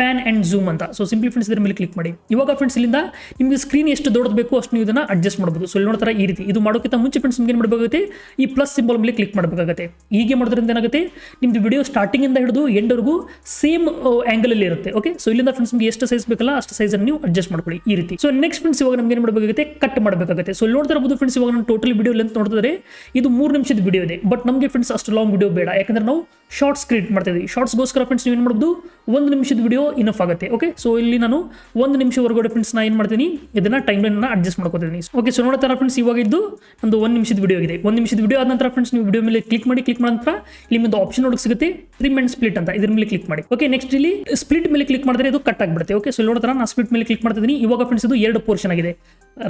ಪ್ಯಾನ್ ಆ್ಯಂಡ್ ಝೂಮ್ ಅಂತ. ಸೊ ಸಿಂಪ್ಲಿ ಫ್ರೆಂಡ್ಸ್ ಇದ್ರ ಮೇಲೆ ಕ್ಲಿಕ್ ಮಾಡಿ. ಇವಾಗ ಫ್ರೆಂಡ್ಸ್ ಇಲ್ಲಿಂದ ನಿಮಗೆ ಸ್ಕ್ರೀನ್ ಎಷ್ಟು ದೊಡ್ಡದು ಬೇಕು ಅಷ್ಟು ನೀವು ಇದನ್ನು ಅಡ್ಜಸ್ಟ್ ಮಾಡಬಹುದು ಸೊ ಇಲ್ಲಿ ನೋಡ್ತಾರೆ ಈ ರೀತಿ. ಇದು ಮಾಡೋಕ್ಕಿಂತ ಮುಂಚೆ ಫ್ರೆಂಡ್ಸ್ ನಿಮ್ಗೆ ಏನು ಮಾಡಬೇಕಾಗುತ್ತೆ? ಈ ಪ್ಲಸ್ ಸಿಂಬಲ್ ಮೇಲೆ ಕ್ಲಿಕ್ ಮಾಡಬೇಕಾಗುತ್ತೆ. ಹೀಗೆ ಮಾಡೋದ್ರಿಂದ ಏನಾಗುತ್ತೆ? ನಿಮ್ದು ವಿಡಿಯೋ ಸ್ಟಾರ್ಟಿಂಗ್ ಇಂದ ಹಿಡಿದು ಎಂಡ್ವರೆಗೂ ಸೇಮ್ ಆ್ಯಂಗಲಲ್ಲಿ ಅಲ್ಲಿ ಇರುತ್ತೆ. ಓಕೆ ಸೊ ಇಲ್ಲಿಂದ ಫ್ರೆಂಡ್ಸ್ ನಿಮಗೆ ಎಷ್ಟು ಸೈಜ್ ಬೇಕಲ್ಲ ಅಷ್ಟು ಸೈಜನ್ನು ನೀವು ಅಡ್ಜಸ್ಟ್ ಮಾಡ್ಕೊಳ್ಳಿ. ಈ ರೀತಿ. ಸೊ ನೆಕ್ಸ್ಟ್ ಫ್ರೆಂಡ್ಸ್ ಇವಾಗ ನಮ್ಗೆ ಏನು ಮಾಡಬೇಕಾಗುತ್ತೆ? ಕಟ್ ಮಾಡಬೇಕಾಗುತ್ತೆ. ಸೊ ನೋಡ್ತಾ ಇರಬಹುದು ಫ್ರೆಂಡ್ಸ್ ಇವಾಗ ನಾನು ಟೋಟಲ್ ವಿಡಿಯೋ ಲೆಂತ್ ನೋಡಿದ್ರೆ ಇದು ಮೂರು ನಿಮಿಷದ ವಿಡಿಯೋ ಇದೆ. ಬಟ್ ನಮಗೆ ಫ್ರೆಂಡ್ಸ್ ಅಷ್ಟು ಲಾಂಗ್ ವಿಡಿಯೋ ಬೇಡ. ಯಾಕಂದ್ರೆ ನಾವು ಶಾರ್ಟ್ಸ್ ಕ್ರಿಯೇಟ್ ಮಾಡ್ತಾ ಇದ್ದೀವಿ ಶಾರ್ಟ್ಸ್ಗೋಸ್ಕರ ಫ್ರೆಂಡ್ಸ್ ನೀವು ಏನು ಮಾಡ್ಬೋದು? ಒಂದು ನಿಮಿಷದ ವಿಡಿಯೋ ಇನಫ್ ಆಗುತ್ತೆ ಓಕೆ ಸೊ ಇಲ್ಲಿ ನಾನು ಒಂದು ನಿಮಿಷ ಹೊರಗಡೆ ಫ್ರೆಂಡ್ಸ್ ನಾನು ಏನು ಮಾಡ್ತೀನಿ? ಇದನ್ನ ಟೈಮ್ ಲೈನ್ ಅಡ್ಜಸ್ಟ್ ಮಾಡ್ಕೋತೀನಿ. ಓಕೆ ಸೊ ನೋಡ್ತಾರ ಫ್ರೆಂಡ್ಸ್ ಇವಾಗ ಇದ್ದು ನಂದು ಒಂದು ನಿಮಿಷದ ವಿಡಿಯೋ ಇದೆ ಒಂದು ನಿಮಿಷದ ವಿಡಿಯೋ ಆದ ನಂತರ ಫ್ರೆಂಡ್ಸ್ ನೀವು ವಿಡಿಯೋ ಮೇಲೆ ಕ್ಲಿಕ್ ಮಾಡಿ ಕ್ಲಿಕ್ ಮಾಡಿದ ನಂತರ ಇಲ್ಲಿ ಒಂದು ಆಪ್ಷನ್ ನೋಡಕ್ಕೆ ಸಿಗುತ್ತೆ ಟ್ರಿಮ್ ಅಂಡ್ ಸ್ಪ್ಲಿಟ್ ಅಂತ. ಇದ್ರ ಮೇಲೆ ಕ್ಲಿಕ್ ಮಾಡಿ. ಓಕೆ ನೆಕ್ಸ್ಟ್ ಇಲ್ಲಿ ಸ್ಪ್ಲಿಟ್ ಮೇಲೆ ಕ್ಲಿಕ್ ಮಾಡಿದ್ರೆ ಇದು ಕಟ್ ಆಗಿಬಿಡುತ್ತೆ ಓಕೆ ಸೊ ನೋಡ್ತಾರ ನಾನು ಸ್ಪ್ಲಿಟ್ ಮೇಲೆ ಕ್ಲಿಕ್ ಮಾಡ್ತಿದ್ದೀನಿ. ಇವಾಗ ಫ್ರೆಂಡ್ಸ್ ಇದು ಎರಡು ಪೋರ್ಷನ್ ಆಗಿದೆ.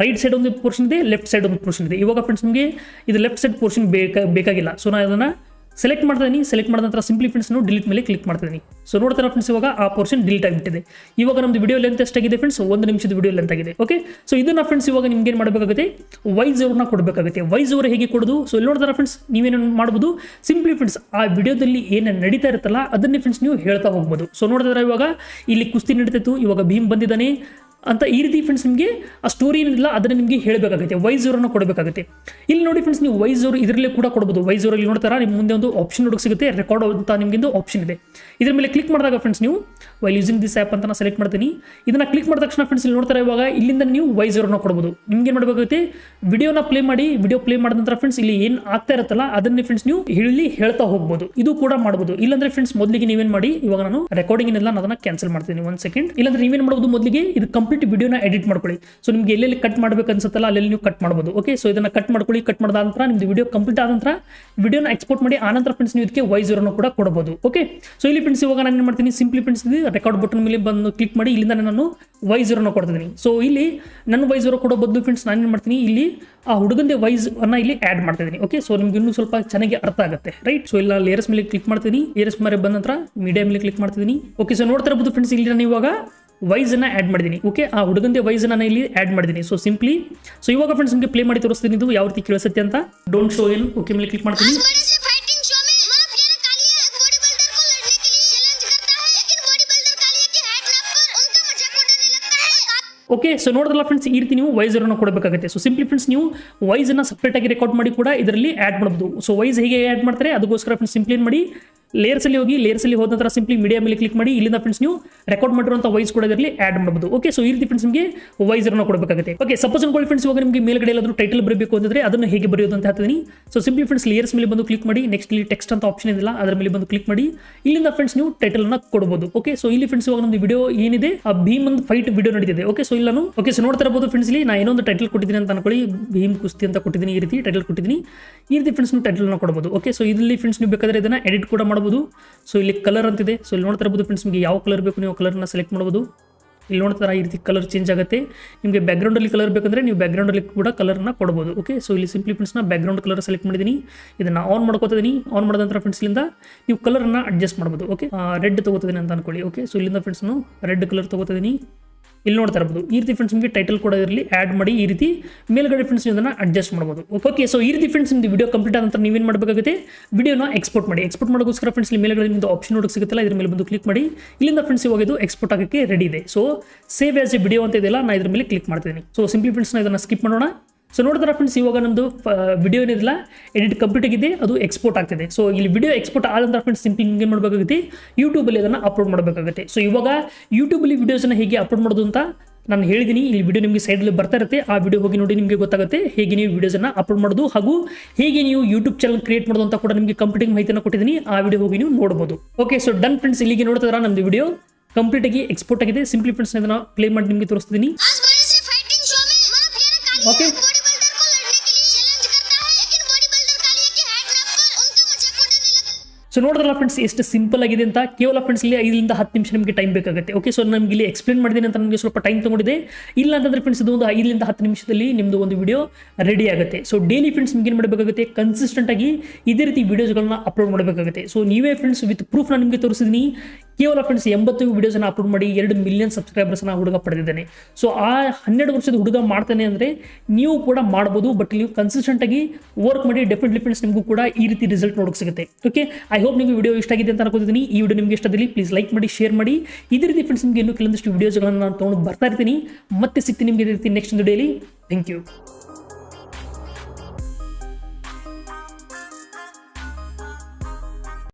ರೈಟ್ ಸೈಡ್ ಒಂದು ಪೋರ್ಷನ್ ಇದೆ ಲೆಫ್ಟ್ ಸೈಡ್ ಒಂದು ಪೋರ್ಷನ್ ಇದೆ. ಇವಾಗ ಫ್ರೆಂಡ್ಸ್ ನಿಮಗೆ ಇದು ಲೆಫ್ಟ್ ಸೈಡ್ ಪೋರ್ಷನ್ ಬೇಕಾಗಿಲ್ಲ. ಸೊ ನಾನು ಅದನ್ನು ಸೆಲೆಕ್ಟ್ ಮಾಡ್ತೀನಿ ಸೆಲೆಕ್ಟ್ ಮಾಡಿದ ನಂತರ ಸಿಂಪ್ಲಿ ಫ್ರೆಂಡ್ಸ್ನು ಡಿಲೀಟ್ ಮೇಲೆ ಕ್ಲಿಕ್ ಮಾಡ್ತೀನಿ ಸೊ ನೋಡ್ತಾರೆ ಫ್ರೆಂಡ್ಸ್ ಇವಾಗ ಆ ಪೋರ್ಷನ್ ಡಿಲೀಟ್ ಆಗಿಬಿಟ್ಟಿದೆ. ಇವಾಗ ನಮ್ದು ವಿಡಿಯೋ ಲೆಂತ್ ಎಷ್ಟಾಗಿದೆ ಫ್ರೆಂಡ್ಸ್ ಒಂದು ನಿಮಿಷದ ವಿಡಿಯೋ ಲೆಂತ್ ಆಗಿದೆ ಓಕೆ ಸೊ ಇದನ್ನ ಫ್ರೆಂಡ್ಸ್ ಇವಾಗ ನಿಮ್ಗೆ ಏನು ಮಾಡಬೇಕಾಗುತ್ತೆ? ವೈಸ್ ಅವ್ರನ್ನ ಕೊಡಬೇಕಾಗುತ್ತೆ. ವೈಸ್ ಅವರು ಹೇಗೆ ಕೊಡೋದು? ಸೊ ಇಲ್ಲಿ ನೋಡ್ತಾರೆ ಫ್ರೆಂಡ್ಸ್ ನೀವೇನು ಮಾಡ್ಬೋದು? ಸಿಂಪ್ಲಿ ಫ್ರೆಂಡ್ಸ್ ಆ ವಿಡಿಯೋದಲ್ಲಿ ಏನು ನಡೀತಾ ಇರುತ್ತಲ್ಲ, ಅದನ್ನೇ ಫ್ರೆಂಡ್ಸ್ ನೀವು ಹೇಳ್ತಾ ಹೋಗ್ಬೋದು. ಸೊ ನೋಡಿದ್ರೆ ಇವಾಗ? ಇಲ್ಲಿ ಕುಸ್ತಿ ನಡೀತಿತ್ತು ಇವಾಗ ಭೀಮ್ ಬಂದಿದ್ದಾನೆ. ಅಂತ ಈ ರೀತಿ ಫ್ರೆಂಡ್ಸ್ ನಿಮಗೆ ಆ ಸ್ಟೋರಿ ಏನಿಲ್ಲ, ಅದನ್ನು ನಿಮಗೆ ಹೇಳಬೇಕಾಗುತ್ತೆ. ವೈಝೋರನ್ನು ಕೊಡಬೇಕಾಗುತ್ತೆ. ಇಲ್ಲಿ ನೋಡಿ ಫ್ರೆಂಡ್ಸ್ ನೀವು ವೈಝೋರು ಇದರಲ್ಲೇ ಕೂಡ ಕೊಡ್ಬೋದು. ವೈಸ್ ಅವರಲ್ಲಿ ನೋಡ್ತಾರ ನಿಮ್ಮ ಮುಂದೆ ಒಂದು ಆಪ್ಷನ್ ಹುಡುಗ ಸಿಗುತ್ತೆ ರೆಕಾರ್ಡ್ ಅಂತ ನಿಮಗೆ ಒಂದು ಆಪ್ಷನ್ ಇದೆ. ಇದ್ರ ಮೇಲೆ ಕ್ಲಿಕ್ ಮಾಡಿದಾಗ ಫ್ರೆಂಡ್ಸ್ ನೀವು ವೈಲ್ ಯೂಸಿಂಗ್ ದಿಸ್ ಆ್ಯಪ್ ಅಂತ ಸೆಲೆಕ್ಟ್ ಮಾಡ್ತೀನಿ. ಇದನ್ನು ಕ್ಲಿಕ್ ಮಾಡಿದ ತಕ್ಷಣ ಫ್ರೆಂಡ್ಸ್ ಇಲ್ಲಿ ನೋಡ್ತಾರೆ ಇವಾಗ, ಇಲ್ಲಿಂದ ನೀವು ವೈಝೋರನ್ನು ಕೊಡಬಹುದು ನಿಮ್ಗೆ ಏನು ಮಾಡಬೇಕಾಗುತ್ತೆ? ವಿಡಿಯೋನ ಪ್ಲೇ ಮಾಡಿ ವಿಡಿಯೋ ಪ್ಲೇ ಮಾಡಿದ ನಂತರ ಫ್ರೆಂಡ್ಸ್ ಇಲ್ಲಿ ಏನು ಆಗ್ತಾ ಇರುತ್ತಲ್ಲ, ಅದನ್ನೇ ಫ್ರೆಂಡ್ಸ್ ನೀವು ಹೇಳಿ ಹೇಳ್ತಾ ಹೋಗ್ಬೋದು. ಇದು ಕೂಡ ಮಾಡ್ಬೋದು. ಇಲ್ಲಾಂದ್ರೆ ಫ್ರೆಂಡ್ಸ್ ಮೊದಲಿಗೆ ನೀವೇನು ಮಾಡಿ, ಇವಾಗ ನಾನು ರೆಕಾರ್ಡಿಂಗ್ ಏನಿಲ್ಲ, ನಾನು ಅದನ್ನು ಕ್ಯಾನ್ಸಲ್ ಮಾಡ್ತೀನಿ. ಒಂದು ಸೆಕೆಂಡ್ ಇಲ್ಲಾಂದ್ರೆ ನೀವೇನು ಮಾಡ್ಬೋದು ಮೊದಲಿಗೆ? ಇದು ಕಂಪ್ಲೀಟ್ ವಿಡಿಯೋನ ಎಡಿಟ್ ಮಾಡ್ಕೊಳ್ಳಿ. ಸೊ ನಿಮ್ಗೆ ಎಲ್ಲೆಲ್ಲಿ ಕಟ್ ಮಾಡ್ಬೇಕು ಅನ್ಸುತ್ತಲ್ಲ, ಅಲ್ಲೆಲ್ಲಿ ನೀವು ಕಟ್ ಮಾಡ್ಬೋದು. ಓಕೆ ಸೊ ಇದನ್ನ ಕಟ್ ಮಾಡ್ಕೊಳ್ಳಿ ಕಟ್ ಮಾಡಿದ ನಂತರ ನಿಮ್ದು ವಿಡಿಯೋ ಕಂಪ್ಲೀಟ್ ಆದ ನಂತರ ವಿಡಿಯೋನ ಎಕ್ಸ್ಪೋರ್ಟ್ ಮಾಡಿ ಆನಂತರ ಫ್ರೆಂಡ್ಸ್ ನೀವು ಇದಕ್ಕೆ ವೈಸ್ ಇರೋನು ಕೂಡ ಕೊಡಬಹುದು ಓಕೆ ಸೊ ಇಲ್ಲಿ ಫ್ರೆಂಡ್ಸ್ ಇವಾಗ ನಾನು ಏನು ಮಾಡ್ತೀನಿ? ಸಿಂಪ್ಲಿ ಫ್ರೆಂಡ್ಸ್ ರೆಕಾರ್ಡ್ ಬಟನ್ ಮೇಲೆ ಬಂದು ಕ್ಲಿಕ್ ಮಾಡಿ, ಇಲ್ಲಿಂದ ನಾನು ವೈಸ್ ಇರೋನ ಕೊಡ್ತಿದ್ದೀನಿ. ಸೊ ಇಲ್ಲಿ ನನ್ನ ವೈಸ್ ಇರೋ ಕೊಡೋ ಬದಲು ಫ್ರೆಂಡ್ಸ್ ನಾನು ಏನು ಮಾಡ್ತೀನಿ? ಇಲ್ಲಿ ಆ ಹುಡುಗಂದೇ ವೈಸ್ ಅನ್ನ ಇಲ್ಲಿ ಆಡ್ ಮಾಡ್ತಿದ್ದೀನಿ. ಓಕೆ ಸೊ ನಿಮ್ಗೆ ಇನ್ನೂ ಸ್ವಲ್ಪ ಚೆನ್ನಾಗಿ ಅರ್ಥ ಆಗುತ್ತೆ. ರೈಟ್ ಸೊ ಇಲ್ಲ ಲೇಯರ್ಸ್ ಮೇಲೆ ಕ್ಲಿಕ್ ಮಾಡ್ತೀನಿ. ಲೇಯರ್ಸ್ ಮೇಲೆ ಬಂದ ನಂತರ ಮೀಡಿಯಾ ಮೇಲೆ ಕ್ಲಿಕ್ ಮಾಡ್ತಿದ್ದೀನಿ. ಓಕೆ ಸೊ ನೋಡ್ತಾ ಇರ್ಬೋದು ಫ್ರೆಂಡ್ಸ್ ಇಲ್ಲಿ ನಾನು ಇವಾಗ ವೈಸನ್ನು ಆ್ಯಡ್ ಮಾಡಿದ್ದೀನಿ ಓಕೆ ಆ ಹುಡುಗಂದೇ ವೈಸನ್ನು ನಾನು ಇಲ್ಲಿ ಆ್ಯಡ್ ಮಾಡಿದ್ದೀನಿ ಸೊ ಸಿಂಪ್ಲಿ ಸೊ ಇವಾಗ ಫ್ರೆಂಡ್ಸ್ ನಿಮಗೆ ಪ್ಲೇ ಮಾಡಿ ತೋರಿಸ್ತೀನಿ. ಇದು ಯಾವ ರೀತಿ ಕೇಳಿಸುತ್ತೆ ಅಂತ ಡೋಂಟ್ ಶೋ ಏನು? ಓಕೆ ಮೇಲೆ ಕ್ಲಿಕ್ ಮಾಡ್ತೀನಿ. ಓಕೆ ಸೊ ನೋಡಿದ್ರಲ್ಲ ಫ್ರೆಂಡ್ಸ್ ಈ ರೀತಿ ನೀವು ವೈಸರನ್ನು ಕೊಡಬೇಕಾಗುತ್ತೆ. ಸೊ ಸಿಂಪ್ಲಿ ಫ್ರೆಂಡ್ಸ್ ನೀವು ವೈಸನ್ನು ಸಪ್ರೇಟಾಗಿ ರೆಕಾರ್ಡ್ ಮಾಡಿ ಕೂಡ ಇದರಲ್ಲಿ ಆ್ಯಡ್ ಮಾಡಬಹುದು ಸೊ ವೈಸ್ ಹೇಗೆ ಆ್ಯಡ್ ಮಾಡ್ತಾರೆ? ಅದಕ್ಕೋಸ್ಕರ ಫ್ರೆಂಡ್ಸ್ ಸಿಂಪ್ಲಿ ಏನು ಮಾಡಿ? ಲೇಯರ್ಸ್ ಅಲ್ಲಿ ಹೋಗಿ ಲೇಯರ್ಸ್ ಅಲ್ಲಿ ಹೋದ ನಂತರ ಸಿಂಪ್ಲಿ ಮೀಡಿಯಾ ಮೇಲೆ ಕ್ಲಿಕ್ ಮಾಡಿ, ಇಲ್ಲಿಂದ ಫ್ರೆಂಡ್ಸ್ ನೀವು ರೆಕಾರ್ಡ್ ಮಾಡಿರುವಂಥ ವೈಸ್ ಕೂಡ ಇದರಲ್ಲಿ ಆಡ್ ಮಾಡಬಹುದು ಓಕೆ ಸೊ ಈ ರೀತಿ ಫ್ರೆಂಡ್ಸ್ ನಿಮಗೆ ವೈಸ್ ಅನ್ನು ಕೊಡಬೇಕಾಗುತ್ತೆ. ಓಕೆ ಸಪೋಸ್ ಅನ್ಕೊಳ್ಳಿ ಫ್ರೆಂಡ್ಸ್ ಇವಾಗ ನಿಮಗೆ ಮೇಲ್ಗಡೆ ಎಲ್ಲಾದರೂ ಟೈಟಲ್ ಬರಬೇಕು ಅಂತಂದ್ರೆ ಅದನ್ನು ಹೇಗೆ ಬರೆಯೋದು ಅಂತ ಹೇಳ್ತೀನಿ ಸೊ ಸಿಂಪ್ಲಿ ಫ್ರೆಂಡ್ಸ್ ಲೇಯರ್ಸ್ ಮೇಲೆ ಬಂದು ಕ್ಲಿಕ್ ಮಾಡಿ ನೆಕ್ಸ್ಟ್ ಇಲ್ಲಿ ಟೆಕ್ಸ್ಟ್ ಅಂತ ಆಪ್ಷನ್ ಇದೆಲ್ಲ, ಅದರ ಮೇಲೆ ಬಂದು ಕ್ಲಿಕ್ ಮಾಡಿ, ಇಲ್ಲಿಂದ ಫ್ರೆಂಡ್ಸ್ ನೀವು ಟೈಟಲ್ ಅನ್ನ ಕೊಡಬಹುದು ಓಕೆ ಸೊ ಇಲ್ಲಿ ಫ್ರೆಂಡ್ಸ್ ಇವಾಗ ನಮ್ದು ವಿಡಿಯೋ ಏನಿದೆ, ಆ ಭೀಮ್ ಒಂದು ಫೈಟ್ ವಿಡಿಯೋ ನಡೀತಿದೆ. ಓಕೆ ಸೊ ಇಲ್ಲ ನಾನು ಓಕೆ ಸೊ ನೋಡ್ತಾ ಇರಬಹುದು ಫ್ರೆಂಡ್ಸ್ ಇಲ್ಲಿ ನಾನು ಏನೊಂದು ಟೈಟಲ್ ಕೊಟ್ಟಿದ್ದೀನಿ ಅಂತ ಅನ್ಕೊಳ್ಳಿ, ಭೀಮ್ ಕುಸ್ತಿ ಅಂತ ಕೊಟ್ಟಿದ್ದೀನಿ ಈ ರೀತಿ ಟೈಟಲ್ ಕೊಟ್ಟಿದ್ದೀನಿ. ಈ ರೀತಿ ಫ್ರೆಂಡ್ಸ್ ನೀವು ಟೈಟಲ್ ಕೊಡಬಹುದು ಓಕೆ ಸೊ ಇಲ್ಲಿ ಫ್ರೆಂಡ್ಸ್ ನೀವು ಬೇಕಾದ್ರೆ ಇದನ್ನ ಎಡಿಟ್ ಕೂಡ ಮಾಡಬಹುದು ಸೊ ಇಲ್ಲಿ ಕಲರ್ ಅಂತಿದೆ. ಸೊ ಇಲ್ಲಿ ನೋಡ್ತಾ ಇರ್ಬೋದು ಫ್ರೆಂಡ್ಸ್ ನಿಮಗೆ ಯಾವ ಕಲರ್ ಬೇಕು ನೀವು ಕಲರ್ನ ಸೆಲೆಕ್ಟ್ ಮಾಡಬಹುದು ಇಲ್ಲಿ ನೋಡ್ತಾರೆ ಈ ರೀತಿ ಕಲರ್ ಚೇಂಜ್ ಆಗುತ್ತೆ. ನಿಮಗೆ ಬ್ಯಾಕ್ಗ್ರೌಂಡಲ್ಲಿ ಕಲರ್ ಬೇಕಂದ್ರೆ ನೀವು ಬ್ಯಾಕ್ಗ್ರೌಂಡಲ್ಲಿ ಕೂಡ ಕಲರ್ನ ಕೊಡ್ಬೋದು. ಓಕೆ ಸೊ ಇಲ್ಲಿ ಸಿಂಪ್ಲಿ ಫ್ರೆಂಡ್ಸ್ನ ಬ್ಯಾಕ್ಗ್ರೌಂಡ್ ಕಲರ್ ಸೆಲೆಕ್ಟ್ ಮಾಡಿದ್ದೀನಿ ಇದನ್ನು ಆನ್ ಮಾಡ್ಕೋತಿದ್ದೀನಿ ಆನ್ ಮಾಡಿದ ನಂತರ ಫ್ರೆಂಡ್ಸ್ಲಿಂದ ನೀವು ಕಲರನ್ನು ಅಡ್ಜಸ್ಟ್ ಮಾಡ್ಬೋದು. ಓಕೆ ರೆಡ್ ತೊಗೋತಿದ್ದೀನಿ ಅಂತ ಅನ್ಕೊಳ್ಳಿ. ಓಕೆ ಸೊ ಇಲ್ಲಿಂದ ಫ್ರೆಂಡ್ಸ್ನು ರೆಡ್ ಕಲರ್ ತೊಗೋತಿದ್ದೀನಿ ಇಲ್ಲಿ ನೋಡ್ತಾ ಇರ್ಬೋದು. ಈ ರೀತಿ ಫ್ರೆಂಡ್ಸ್ ನಿಮಗೆ ಟೈಟಲ್ ಕೂಡ ಇರಲಿ ಆ್ಯಡ್ ಮಾಡಿ ಈ ರೀತಿ ಮೇಲ್ಗಡೆ ಫ್ರೆಂಡ್ಸ್ ಇದನ್ನು ಅಡ್ಜಸ್ಟ್ ಮಾಡ್ಬೋದು. ಓಕೆ ಸೊ ಈ ರೀತಿ ಫ್ರೆಂಡ್ಸ್ ನಿಮ್ದು ವಿಡಿಯೋ ಕಂಪ್ಲೀಟ್ ಆದ ನಂತರ ನೀವೇನು ಮಾಡಬೇಕಾಗುತ್ತೆ? ವಿಡಿಯೋನ ಎಕ್ಸ್ಪೋರ್ಟ್ ಮಾಡಿ. ಎಕ್ಸ್ಪೋರ್ಟ್ ಮಾಡೋಕ್ಕೋಸ್ಕರ ಫ್ರೆಂಡ್ಸ್ ಇಲ್ಲಿ ಮೇಲ್ಗಡೆ ನಿಮ್ಮದು ಆಪ್ಷನ್ ನೋಡಕ್ಕೆ ಸಿಗುತ್ತಲ್ಲ, ಇದ್ರ ಮೇಲೆ ಬಂದು ಕ್ಲಿಕ್ ಮಾಡಿ. ಇಲ್ಲಿಂದ ಫ್ರೆಂಡ್ಸ್ ಇವಾಗ ಇದು ಎಕ್ಸ್ಪೋರ್ಟ್ ಆಗೋಕ್ಕೆ ರೆಡಿ ಇದೆ. So save as a video ಅಂತ ಇದೆಲ್ಲ ನಾನು ಇದ್ರ ಮೇಲೆ ಕ್ಲಿಕ್ ಮಾಡ್ತಿದ್ದೀನಿ ಸೊ ಸಿಂಪ್ಲಿ ಫ್ರೆಂಡ್ಸ್ನ ಇದನ್ನು ಸ್ಕಿಪ್ ಮಾಡೋಣ. ಸೊ ನೋಡಿದ್ರೆ ಫ್ರೆಂಡ್ಸ್ ಇವಾಗ ನಮ್ಮದು ವಿಡಿಯೋ ಏನಿಲ್ಲ ಎಡಿಟ್ ಕಂಪ್ಲೀಟ್ ಆಗಿದೆ ಅದು ಎಕ್ಸ್ಪೋರ್ಟ್ ಆಗ್ತಿದೆ. ಸೊ ಇಲ್ಲಿ ವಿಡಿಯೋ ಎಕ್ಸ್ಪೋರ್ಟ್ ಆದಂಥ ಫ್ರೆಂಡ್ಸ್ ಸಿಂಪ್ಲಿ ಹಿಂಗೆ ಮಾಡಬೇಕಾಗುತ್ತೆ ಯೂಟ್ಯೂಬಲ್ಲಿ ಅದನ್ನು ಅಪ್ಲೋಡ್ ಮಾಡಬೇಕಾಗುತ್ತೆ. ಸೊ ಇವಾಗ ಯೂಟ್ಯೂಬಲ್ಲಿ ವಿಡಿಯೋಸನ್ನು ಹೇಗೆ ಅಪ್ಲೋಡ್ ಮಾಡೋದು ಅಂತ ನಾನು ಹೇಳಿದ್ದೀನಿ ಇಲ್ಲಿ ವಿಡಿಯೋ ನಿಮಗೆ ಸೈಡಲ್ಲಿ ಬರ್ತಾ ಇರುತ್ತೆ. ಆ ವಿಡಿಯೋ ಹೋಗಿ ನೋಡಿ ನಿಮಗೆ ಗೊತ್ತಾಗುತ್ತೆ ಹೇಗೆ ನೀವು ವಿಡಿಯೋಸನ್ನು ಅಪ್ಲೋಡ್ ಮಾಡೋದು ಹಾಗೂ ಹೇಗೆ ನೀವು ಯೂಟ್ಯೂಬ್ ಚಾನಲ್ ಕ್ರಿಯೇಟ್ ಮಾಡೋದು ಅಂತ ಕೂಡ ನಿಮಗೆ ಕಂಪ್ಲೀಟಿಂಗ್ ಮಾಹಿತಿಯನ್ನು ಕೊಟ್ಟಿದ್ದೀನಿ ಆ ವಿಡಿಯೋ ಹೋಗಿ ನೀವು ನೋಡ್ಬೋದು. ಓಕೆ ಸೊ ಡನ್ ಫ್ರೆಂಡ್ಸ್ ಇಲ್ಲಿಗೆ ನೋಡ್ತಾ ನಮ್ಮದು ವಿಡಿಯೋ ಕಂಪ್ಲೀಟ್ ಆಗಿ ಎಕ್ಸ್ಪೋರ್ಟ್ ಆಗಿದೆ. ಸಿಂಪ್ಲಿ ಫ್ರೆಂಡ್ಸ್ ಇದನ್ನು ಪ್ಲೇ ಮಾಡಿ ನಿಮಗೆ ತೋರಿಸ್ತಿದ್ದೀನಿ आज ಸೊ ನೋಡಿದ್ರಲ್ಲ ಫ್ರೆಂಡ್ಸ್ ಎಷ್ಟು ಸಿಂಪಲ್ ಆಗಿದೆ ಅಂತ? ಕೇವಲ ಫ್ರೆಂಡ್ಸ್ ಇಲ್ಲಿ ಐದರಿಂದ ಹತ್ತು ನಿಮಿಷ ನಿಮಗೆ ಟೈಮ್ ಬೇಕಾಗುತ್ತೆ. ಓಕೆ ಸೊ ನಮ್ಗೆ ಇಲ್ಲಿ ಎಕ್ಸ್ಪ್ಲೇನ್ ಮಾಡಿದ್ದೀನಿ ಅಂತ ನಮಗೆ ಸ್ವಲ್ಪ ಟೈಮ್ ತಗೊಂಡಿದೆ ಇಲ್ಲ ಅಂತಂದ್ರೆ ಫ್ರೆಂಡ್ಸ್ ಇದು ಒಂದು ಐದರಿಂದ ಹತ್ತು ನಿಮಿಷದಲ್ಲಿ ನಿಮ್ಮದು ಒಂದು ವಿಡಿಯೋ ರೆಡಿ ಆಗುತ್ತೆ. ಸೊ ಡೈಲಿ ಫ್ರೆಂಡ್ಸ್ ನಿಮ್ಗೆ ಏನು ಮಾಡಬೇಕಾಗುತ್ತೆ? ಕನ್ಸಿಸ್ಟೆಂಟ್ ಆಗಿ ಇದೇ ರೀತಿ ವಿಡಿಯೋಸ್ಗಳನ್ನ ಅಪ್ಲೋಡ್ ಮಾಡಬೇಕಾಗುತ್ತೆ. ಸೊ ನೀವೇ ಫ್ರೆಂಡ್ಸ್ ವಿತ್ ಪ್ರೂಫ್ ನಾನು ನಿಮಗೆ ತೋರಿಸಿದ್ದೀನಿ ಕೇವಲ ಫ್ರೆಂಡ್ಸ್ ಎಂಬತ್ತು ವಿಡಿಯೋಸನ್ನು ಅಪ್ಲೋಡ್ ಮಾಡಿ ಎರಡು ಮಿಲಿಯನ್ ಸಬ್ಸ್ಕ್ರೈಬರ್ಸ್ನ ಹುಡುಗ ಪಡೆದಿದ್ದಾನೆ. ಸೊ ಆ ಹನ್ನೆರಡು ವರ್ಷದ ಹುಡುಗ ಮಾಡ್ತಾನೆ ಅಂದರೆ ನೀವು ಕೂಡ ಮಾಡ್ಬೋದು ಬಟ್ ನೀವು ಕನ್ಸಿಸ್ಟೆಂಟ್ ಆಗಿ ವರ್ಕ್ ಮಾಡಿ ಡೆಫಿನೆಟ್ಲಿ ಫ್ರೆಂಡ್ಸ್ ನಿಮಗೂ ಕೂಡ ಈ ರೀತಿ ರಿಸಲ್ಟ್ ನೋಡೋಕೆ ಸಿಗುತ್ತೆ. ಓಕೆ ಐ ಹೋಪ್ ನಿಮಗೆ ವಿಡಿಯೋ ಇಷ್ಟ ಆಗಿದೆ ಅಂತ ಅನ್ಕೋತೀನಿ ಈ ವಿಡಿಯೋ ನಿಮಗೆ ಇಷ್ಟದಲ್ಲಿ ಪ್ಲೀಸ್ ಲೈಕ್ ಮಾಡಿ ಶೇರ್ ಮಾಡಿ. ಇದೇ ರೀತಿ ಫ್ರೆಂಡ್ಸ್ ನಿಮಗೆ ಇನ್ನೂ ಕೆಲವೊಂದಿಷ್ಟು ವಿಡಿಯೋಸ್ಗಳನ್ನು ನಾನು ತೊಗೊಂಡು ಬರ್ತಾ ಇರ್ತೀನಿ. ಮತ್ತೆ ಸಿಗ್ತೀನಿ ನಿಮಗೆ ಇದೇ ರೀತಿ ನೆಕ್ಸ್ಟ್ ಡೇಲಿ ಥ್ಯಾಂಕ್ ಯು